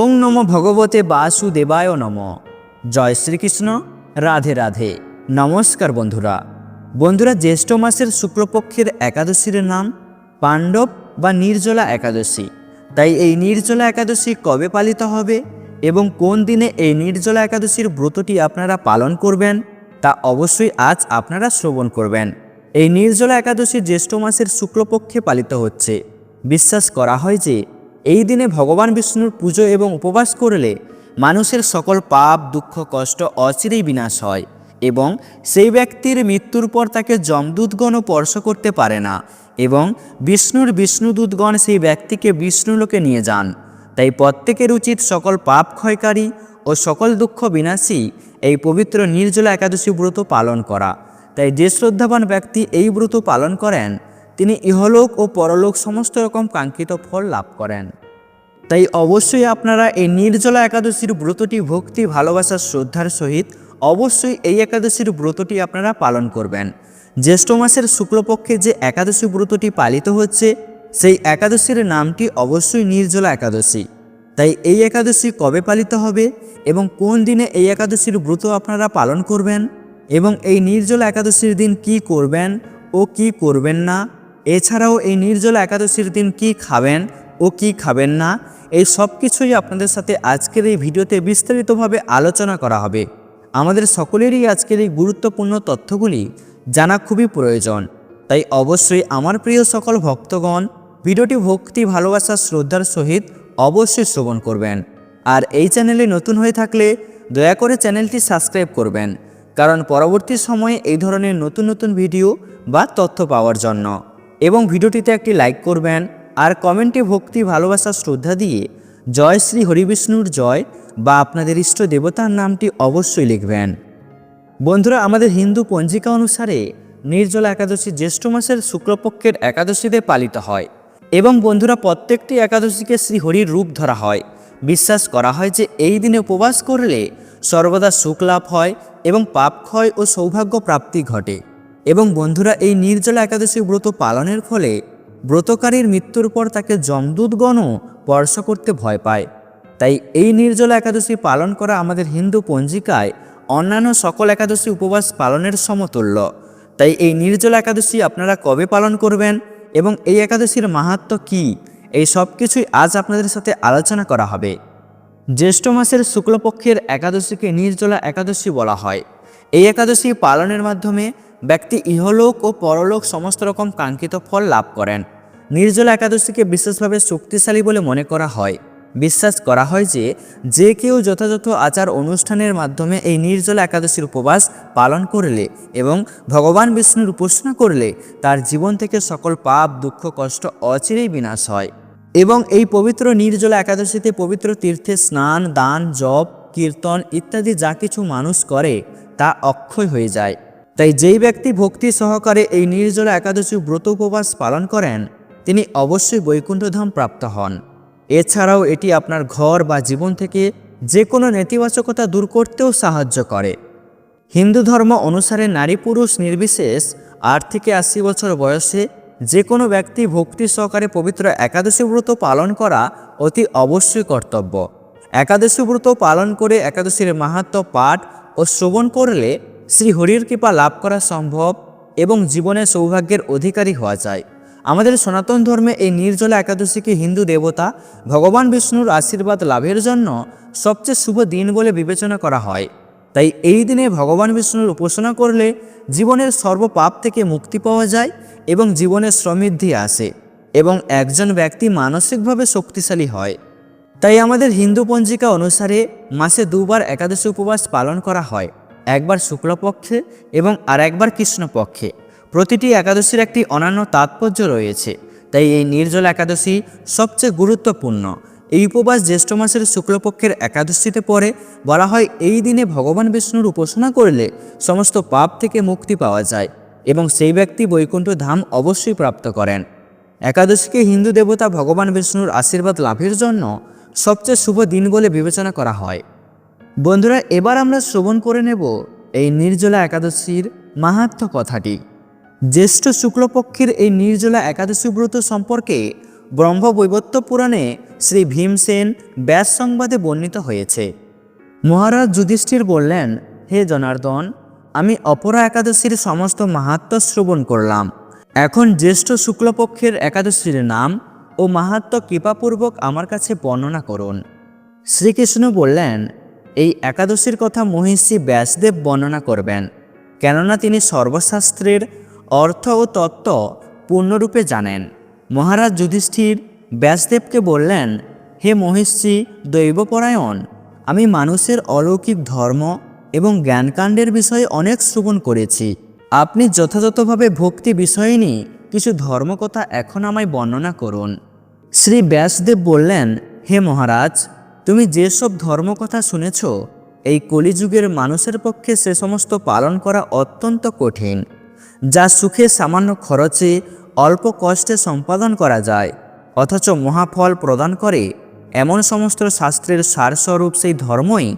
ওং নম ভগবতে বাসুদেবায় নম। জয় শ্রীকৃষ্ণ, রাধে রাধে। নমস্কার বন্ধুরা। বন্ধুরা, জ্যৈষ্ঠ মাসের শুক্লপক্ষের একাদশীর নাম পাণ্ডব বা নির্জলা একাদশী। তাই এই নির্জলা একাদশী কবে পালিত হবে এবং কোন দিনে এই নির্জলা একাদশীর ব্রতটি আপনারা পালন করবেন তা অবশ্যই আজ আপনারা শ্রবণ করবেন। এই নির্জলা একাদশী জ্যৈষ্ঠ মাসের শুক্লপক্ষে পালিত হচ্ছে। বিশ্বাস করা হয় যে এই দিনে ভগবান বিষ্ণুর পুজো এবং উপবাস করলে মানুষের সকল পাপ, দুঃখ, কষ্ট অচিরেই বিনাশ হয় এবং সেই ব্যক্তির মৃত্যুর পর তাকে যমদূতগণও স্পর্শ করতে পারে না এবং বিষ্ণুর বিষ্ণুদূতগণ সেই ব্যক্তিকে বিষ্ণুলোকে নিয়ে যান। তাই প্রত্যেকের উচিত সকল পাপ ক্ষয়কারী ও সকল দুঃখ বিনাশী এই পবিত্র নির্জলা একাদশী ব্রত পালন করা। তাই যে শ্রদ্ধাবান ব্যক্তি এই ব্রত পালন করেন তিনি ইহলোক ও পরলোক সমস্ত রকম কাঙ্ক্ষিত ফল লাভ করেন। তাই অবশ্যই আপনারা এই নির্জলা একাদশীর ব্রতটি ভক্তি ভালোবাসার শ্রদ্ধার সহিত অবশ্যই এই একাদশীর ব্রতটি আপনারা পালন করবেন। জ্যৈষ্ঠ মাসের শুক্লপক্ষে যে একাদশী ব্রতটি পালিত হচ্ছে, সেই একাদশীর নামটি অবশ্যই নির্জলা একাদশী। তাই এই একাদশী কবে পালিত হবে এবং কোন দিনে এই একাদশীর ব্রত আপনারা পালন করবেন এবং এই নির্জলা একাদশীর দিন কি করবেন ও কি করবেন না এছাড়াও এই নির্জলা একাদশীর দিন কি খাবেন ও কি খাবেন না, এই সব কিছুই আপনাদের সাথে আজকের এই ভিডিওতে বিস্তারিতভাবে আলোচনা করা হবে। আমাদের সকলেরই আজকের এই গুরুত্বপূর্ণ তথ্যগুলি জানা খুবই প্রয়োজন। তাই অবশ্যই আমার প্রিয় সকল ভক্তগণ, ভিডিওটি ভক্তি, ভালোবাসা, শ্রদ্ধার সহিত অবশ্যই শ্রবণ করবেন। আর এই চ্যানেলে নতুন হয়ে থাকলে দয়া করে চ্যানেলটি সাবস্ক্রাইব করবেন, কারণ পরবর্তী সময়ে এই ধরনের নতুন নতুন ভিডিও বা তথ্য পাওয়ার জন্য। এবং ভিডিওটিতে একটি লাইক করবেন আর কমেন্টে ভক্তি, ভালোবাসা, শ্রদ্ধা দিয়ে জয় শ্রী হরিবিষ্ণুর জয় বা আপনাদের ইষ্ট দেবতার নামটি অবশ্যই লিখবেন। বন্ধুরা, আমাদের হিন্দু পঞ্জিকা অনুসারে নির্জলা একাদশী জ্যৈষ্ঠ মাসের শুক্লপক্ষের একাদশীতে পালিত হয় এবং বন্ধুরা, প্রত্যেকটি একাদশীকে শ্রী হরির রূপ ধরা হয়। বিশ্বাস করা হয় যে এই দিনে উপবাস করলে সর্বদা সুখ লাভ হয় এবং পাপ ক্ষয় ও সৌভাগ্য প্রাপ্তি ঘটে। এবং বন্ধুরা, এই নির্জলা একাদশী ব্রত পালনের ফলে ব্রতকারীর মৃত্যুর পর তাকে যমদূতগণও স্পর্শ করতে ভয় পায়। তাই এই নির্জলা একাদশী পালন করা আমাদের হিন্দু পঞ্জিকায় অন্যান্য সকল একাদশী উপবাস পালনের সমতুল্য। তাই এই নির্জলা একাদশী আপনারা কবে পালন করবেন এবং এই একাদশীর মাহাত্ম কি, এই সব কিছুই আজ আপনাদের সাথে আলোচনা করা হবে। জ্যৈষ্ঠ মাসের শুক্লপক্ষের একাদশীকে নির্জলা একাদশী বলা হয়। এই একাদশী পালনের মাধ্যমে ব্যক্তি ইহলোক ও পরলোক সমস্ত রকম কাঙ্ক্ষিত ফল লাভ করেন। নির্জলা একাদশীকে বিশেষভাবে শক্তিশালী বলে মনে করা হয়। বিশ্বাস করা হয় যে যে কেউ যথাযথ আচার অনুষ্ঠানের মাধ্যমে এই নির্জলা একাদশীর উপবাস পালন করলে এবং ভগবান বিষ্ণুর উপাসনা করলে তার জীবন থেকে সকল পাপ, দুঃখ, কষ্ট অচিরেই বিনাশ হয়। এবং এই পবিত্র নির্জলা একাদশীতে পবিত্র তীর্থে স্নান, দান, জপ, কীর্তন ইত্যাদি যা কিছু মানুষ করে তা অক্ষয় হয়ে যায়। তাই যেই ব্যক্তি ভক্তি সহকারে এই নির্জলা একাদশী ব্রত উপবাস পালন করেন, তিনি অবশ্যই বৈকুণ্ঠধাম প্রাপ্ত হন। এছাড়াও এটি আপনার ঘর বা জীবন থেকে যে কোনো নেতিবাচকতা দূর করতেও সাহায্য করে। হিন্দু ধর্ম অনুসারে নারী পুরুষ নির্বিশেষ আট থেকে আশি বছর বয়সে যে কোনো ব্যক্তি ভক্তি সহকারে পবিত্র একাদশী ব্রত পালন করা অতি অবশ্যই কর্তব্য। একাদশী ব্রত পালন করে একাদশীর মাহাত্ম পাঠ ও শ্রবণ করলে শ্রী হরির কৃপা লাভ করা সম্ভব এবং জীবনে সৌভাগ্যের অধিকারী হওয়া যায়। আমাদের সনাতন ধর্মে এই নির্জলা একাদশীকে হিন্দু দেবতা, ভগবান বিষ্ণুর আশীর্বাদ লাভের জন্য সবচেয়ে শুভ দিন বলে বিবেচনা করা হয়। তাই এই দিনে ভগবান বিষ্ণুর উপাসনা করলে জীবনের সর্বপাপ থেকে মুক্তি পাওয়া যায় এবং জীবনের সমৃদ্ধি আসে এবং একজন ব্যক্তি মানসিকভাবে শক্তিশালী হয়। তাই আমাদের হিন্দু পঞ্জিকা অনুসারে মাসে দুবার একাদশী উপবাস পালন করা হয়, একবার শুক্লপক্ষে এবং আর একবার কৃষ্ণপক্ষে। প্রতিটি একাদশীর একটি অনন্য তাৎপর্য রয়েছে, তাই এই নির্জল একাদশী সবচেয়ে গুরুত্বপূর্ণ। এই উপবাস জ্যৈষ্ঠ মাসের শুক্লপক্ষের একাদশীতে পরে বলা হয় এই দিনে ভগবান বিষ্ণুর উপাসনা করলে সমস্ত পাপ থেকে মুক্তি পাওয়া যায় এবং সেই ব্যক্তি বৈকুণ্ঠ ধাম অবশ্যই প্রাপ্ত করেন। একাদশীকে হিন্দু দেবতা ভগবান বিষ্ণুর আশীর্বাদ লাভের জন্য সবচেয়ে শুভ দিন বলে বিবেচনা করা হয়। বন্ধুরা, এবার আমরা শ্রবণ করে নেব এই নির্জলা একাদশীর মাহাত্ম কথাটি। জ্যেষ্ঠ শুক্লপক্ষের এই নির্জলা একাদশী ব্রত সম্পর্কে ব্রহ্মবৈবত্য পুরাণে শ্রী ভীমসেন ব্যাস সংবাদে বর্ণিত হয়েছে। মহারাজ যুধিষ্ঠির বললেন, হে জনার্দন, আমি অপরা একাদশীর সমস্ত মাহাত্ম শ্রবণ করলাম। এখন জ্যেষ্ঠ শুক্লপক্ষের একাদশীর নাম ও মাহাত্ম কৃপাপূর্বক আমার কাছে বর্ণনা করুন। শ্রীকৃষ্ণ বললেন, এই একাদশীর কথা মহিষী ব্যাসদেব বর্ণনা করবেন, কেননা তিনি সর্বশাস্ত্রের অর্থ ও তত্ত্ব পূর্ণরূপে জানেন। মহারাজ যুধিষ্ঠির ব্যাসদেবকে বললেন, হে মহিষী দৈবপরায়ণ, আমি মানুষের অলৌকিক ধর্ম এবং জ্ঞানকাণ্ডের বিষয়ে অনেক শ্রবণ করেছি। আপনি যথাযথভাবে ভক্তি বিষয়ে নিয়ে কিছু ধর্মকথা এখন আমায় বর্ণনা করুন। শ্রী ব্যাসদেব বললেন, হে মহারাজ, তুমি যেসব ধর্মকথা শুনেছ, এই কলিযুগের মানুষের পক্ষে সে সমস্ত পালন করা অত্যন্ত কঠিন, যা সুখে সামান্য খরচে অল্প কষ্টে সম্পাদন করা যায়, অথচ মহাফল প্রদান করে, এমন সমস্ত শাস্ত্রের সারস্বরূপ সেই ধর্মই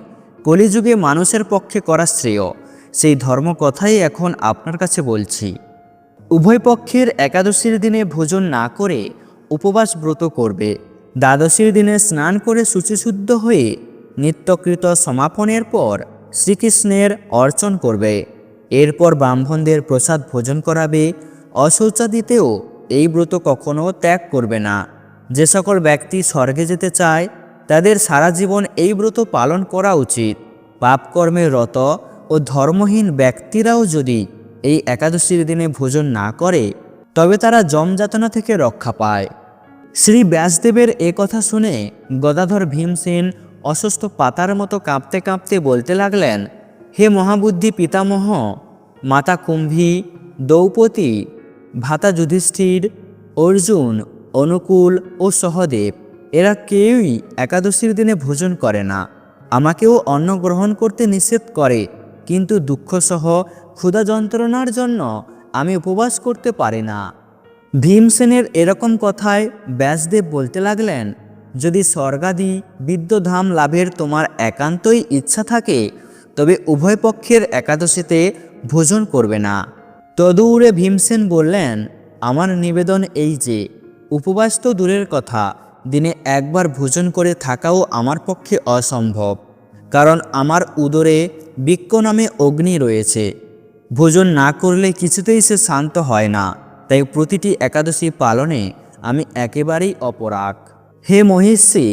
কলিযুগে মানুষের পক্ষে করা শ্রেয়, সেই ধর্ম কথাই এখন আপনার কাছে বলছি। উভয় পক্ষের একাদশীর দিনে ভোজন না করে উপবাস ব্রত করবে। দ্বাদশীর দিনে স্নান করে শুচিশুদ্ধ হয়ে নিত্যকৃত সমাপনের পর শ্রীকৃষ্ণের অর্চন করবে। এরপর ব্রাহ্মণদের প্রসাদ ভোজন করাবে। অশৌচাদিতেও এই ব্রত কখনো ত্যাগ করবে না। যে সকল ব্যক্তি স্বর্গে যেতে চায়, তাদের সারা জীবন এই ব্রত পালন করা উচিত। পাপকর্মে রত ও ধর্মহীন ব্যক্তিরাও যদি এই একাদশীর দিনে ভোজন না করে তবে তারা জমযাতনা থেকে রক্ষা পায়। শ্রী ব্যাসদেবের এ কথা শুনে গদাধর ভীমসেন অসুস্থ পাতার মতো কাঁপতে কাঁপতে বলতে লাগলেন, হে মহাবুদ্ধি পিতামহ, মাতা কুম্ভী, দ্রৌপদী, ভাতা যুধিষ্ঠির, অর্জুন, অনুকূল ও সহদেব, এরা কেউই একাদশীর দিনে ভোজন করে না। আমাকেও অন্ন গ্রহণ করতে নিষেধ করে, কিন্তু দুঃখসহ ক্ষুধা যন্ত্রণার জন্য আমি উপবাস করতে পারি না। ভীমসেনের এরকম কথায় ব্যাসদেব বলতে লাগলেন, যদি স্বর্গাদি বিদ্যধাম লাভের তোমার একান্তই ইচ্ছা থাকে, তবে উভয় পক্ষের একাদশীতে ভোজন করবে না। তদূরে ভীমসেন বললেন, আমার নিবেদন এই যে, উপবাস তো দূরের কথা, দিনে একবার ভোজন করে থাকাও আমার পক্ষে অসম্ভব, কারণ আমার উদরে বৃক্ষ নামে অগ্নি রয়েছে। ভোজন না করলে কিছুতেই সে শান্ত হয় না। তাই প্রতিটি একাদশী পালনে আমি একেবারেই অপরাগ। হে মহিষী,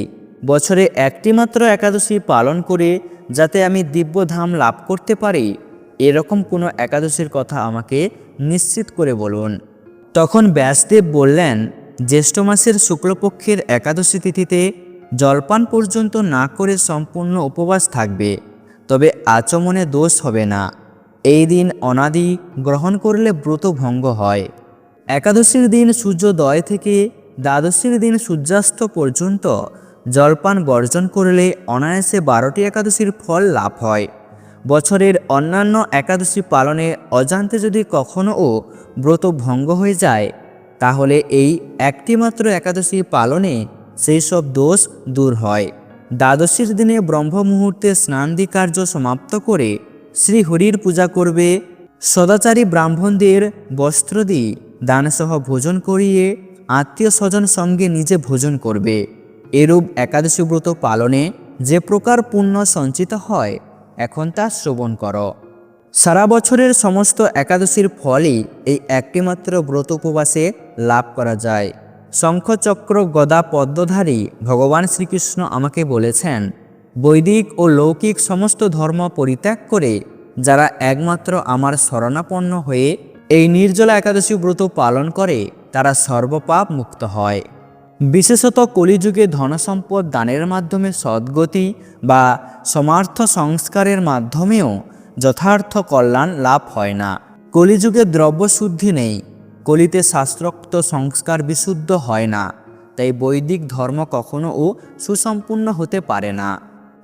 বছরে একটি মাত্র একাদশী পালন করে যাতে আমি দিব্যধাম লাভ করতে পারি, এরকম কোনো একাদশীর কথা আমাকে নিশ্চিত করে বলুন। তখন ব্যাসদেব বললেন, জ্যৈষ্ঠ মাসের শুক্লপক্ষের একাদশী তিথিতে জলপান পর্যন্ত না করে সম্পূর্ণ উপবাস থাকবে, তবে আচমনে দোষ হবে না। এই দিন অনাদি গ্রহণ করলে ব্রত ভঙ্গ হয়। একাদশীর দিন সূর্যোদয় থেকে দ্বাদশীর দিন সূর্যাস্ত পর্যন্ত জলপান বর্জন করলে অনায়াসে বারোটি একাদশীর ফল লাভ হয়। বছরের অন্যান্য একাদশী পালনে অজান্তে যদি কখনও ব্রত ভঙ্গ হয়ে যায়, তাহলে এই একটিমাত্র একাদশী পালনে সেই সব দোষ দূর হয়। দ্বাদশীর দিনে ব্রহ্ম মুহূর্তে স্নানাদি কার্য সমাপ্ত করে শ্রীহরির পূজা করবে। সদাচারী ব্রাহ্মণদের বস্ত্র দিয়ে দানসহ ভোজন করিয়ে আত্মীয় স্বজন সঙ্গে নিজে ভোজন করবে। এরূপ একাদশী ব্রত পালনে যে প্রকার পুণ্য সঞ্চিত হয়, এখন তা শ্রবণ করো। সারা বছরের সমস্ত একাদশীর ফলই এই একটিমাত্র ব্রত উপবাসে লাভ করা যায়। শঙ্খচক্র গদা পদ্মধারী ভগবান শ্রীকৃষ্ণ আমাকে বলেছেন বৈদিক ও লৌকিক সমস্ত ধর্ম পরিত্যাগ করে, যারা একমাত্র আমার শরণাপন্ন হয়ে এই নির্জলা একাদশী ব্রত পালন করে, তারা সর্বপাপ মুক্ত হয়। বিশেষত কলিযুগে ধনসম্পদ দানের মাধ্যমে সদ্গতি বা সমার্থ সংস্কারের মাধ্যমেও যথার্থ কল্যাণ লাভ হয় না। কলিযুগে দ্রব্যশুদ্ধি নেই, কলিতে শাস্ত্রোক্ত সংস্কার বিশুদ্ধ হয় না, তাই বৈদিক ধর্ম কখনও সুসম্পূর্ণ হতে পারে না।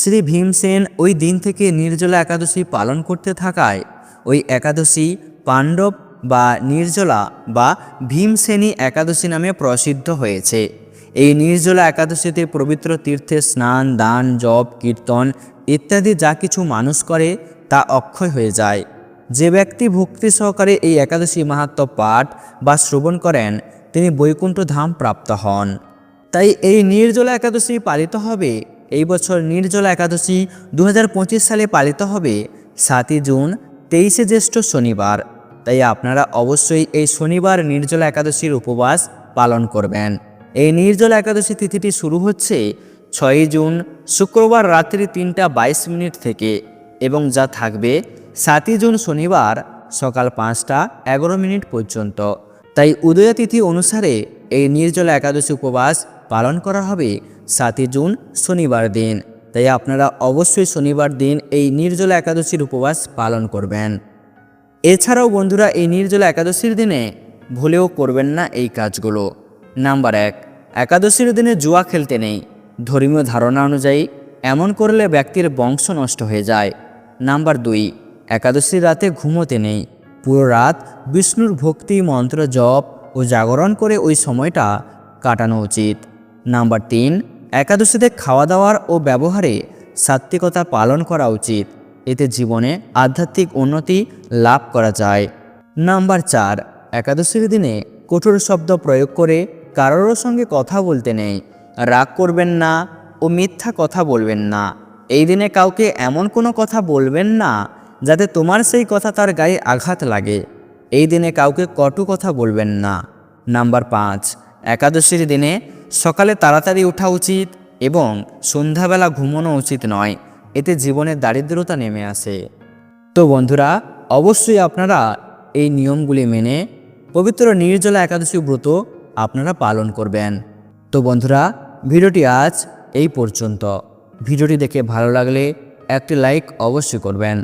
শ্রী ভীমসেন ওই দিন থেকে নির্জলা একাদশী পালন করতে থাকায়, ওই একাদশী পাণ্ডব বা নির্জলা বা ভীমসেনী একাদশী নামে প্রসিদ্ধ হয়েছে। এই নির্জলা একাদশীতে পবিত্র তীর্থে স্নান, দান, জপ, কীর্তন ইত্যাদি যা কিছু মানুষ করে তা অক্ষয় হয়ে যায়। যে ব্যক্তি ভক্তি সহকারে এই একাদশী মাহাত্ম পাঠ বা শ্রবণ করেন, তিনি বৈকুণ্ঠ ধাম প্রাপ্ত হন। তাই এই নির্জলা একাদশী পালিত হবে এই বছর নির্জলা একাদশী দু হাজার পঁচিশ সালে পালিত হবে। সাতই জুন, তেইশে জ্যৈষ্ঠ শনিবার। তাই আপনারা অবশ্যই এই শনিবার নির্জলা একাদশীর উপবাস পালন করবেন। এই নির্জলা একাদশী তিথিটি শুরু হচ্ছে ছয়ই জুন, শুক্রবার রাত্রি তিনটা বাইশ মিনিট থেকে এবং যা থাকবে সাতই জুন শনিবার সকাল পাঁচটা এগারো মিনিট পর্যন্ত। তাই উদয়া তিথি অনুসারে এই নির্জলা একাদশী উপবাস পালন করা হবে সাতই জুন শনিবার দিন। তাই আপনারা অবশ্যই শনিবার দিন এই নির্জলা একাদশীর উপবাস পালন করবেন। এছাড়াও বন্ধুরা, এই নির্জলা একাদশীর দিনে ভুলেও করবেন না এই কাজগুলো। নাম্বার এক, একাদশীর দিনে জুয়া খেলতে নেই। ধর্মীয় ধারণা অনুযায়ী এমন করলে ব্যক্তির বংশ নষ্ট হয়ে যায়। নাম্বার দুই, একাদশীর রাতে ঘুমোতে নেই। পুরো রাত বিষ্ণুর ভক্তি, মন্ত্র, জপ ও জাগরণ করে ওই সময়টা কাটানো উচিত। নাম্বার তিন একাদশীতে খাওয়া দাওয়ার ও ব্যবহারে সাত্ত্বিকতা পালন করা উচিত। এতে জীবনে আধ্যাত্মিক উন্নতি লাভ করা যায়। নাম্বার চার, একাদশীর দিনে কঠোর শব্দ প্রয়োগ করে কারোর সঙ্গে কথা বলতে নেই, রাগ করবেন না ও মিথ্যা কথা বলবেন না। এই দিনে কাউকে এমন কোনো কথা বলবেন না যাতে তোমার সেই কথা তার গায়ে আঘাত লাগে। এই দিনে কাউকে কটু কথা বলবেন না। নাম্বার পাঁচ, একাদশীর দিনে সকালে তাড়াতাড়ি ওঠা উচিত এবং সন্ধ্যাবেলা ঘুমানো উচিত নয়, এতে জীবনের দারিদ্রতা নেমে আসে। তো বন্ধুরা, অবশ্যই আপনারা এই নিয়মগুলি মেনে পবিত্র নির্জলা একাদশী ব্রত আপনারা পালন করবেন। তো বন্ধুরা, ভিডিওটি আজ এই পর্যন্ত। ভিডিওটি দেখে ভালো লাগলে একটি লাইক অবশ্যই করবেন।